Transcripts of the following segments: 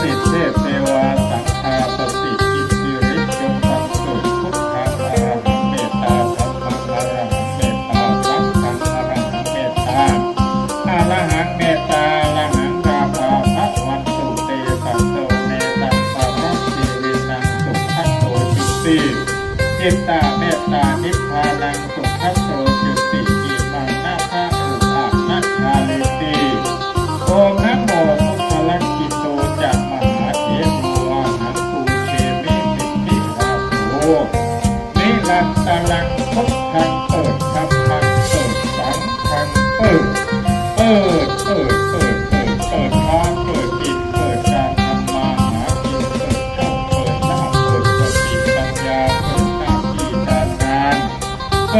สิตเทพเทวาสังฆาสติอิทธิฤทธิ์จงบังเกิดพุทธัอรหังเมตตาธรรมังอหังเมตตาสังฆังอรหังเมตตาอรหังเมตตาอรหังราภาพระวันตุเตสัตโตเมตัสสะรัตติวินังสุขัตโตจิตติจิตาเมตตานิพพานังสุขัสโต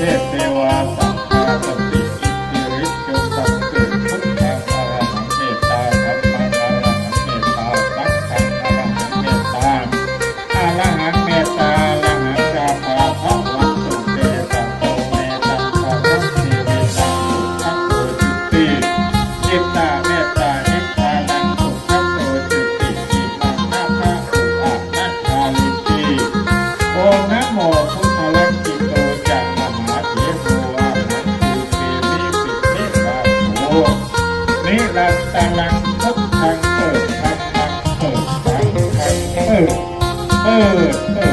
Yeah. ลังตะลังทบงเองทางเองเออเออเออ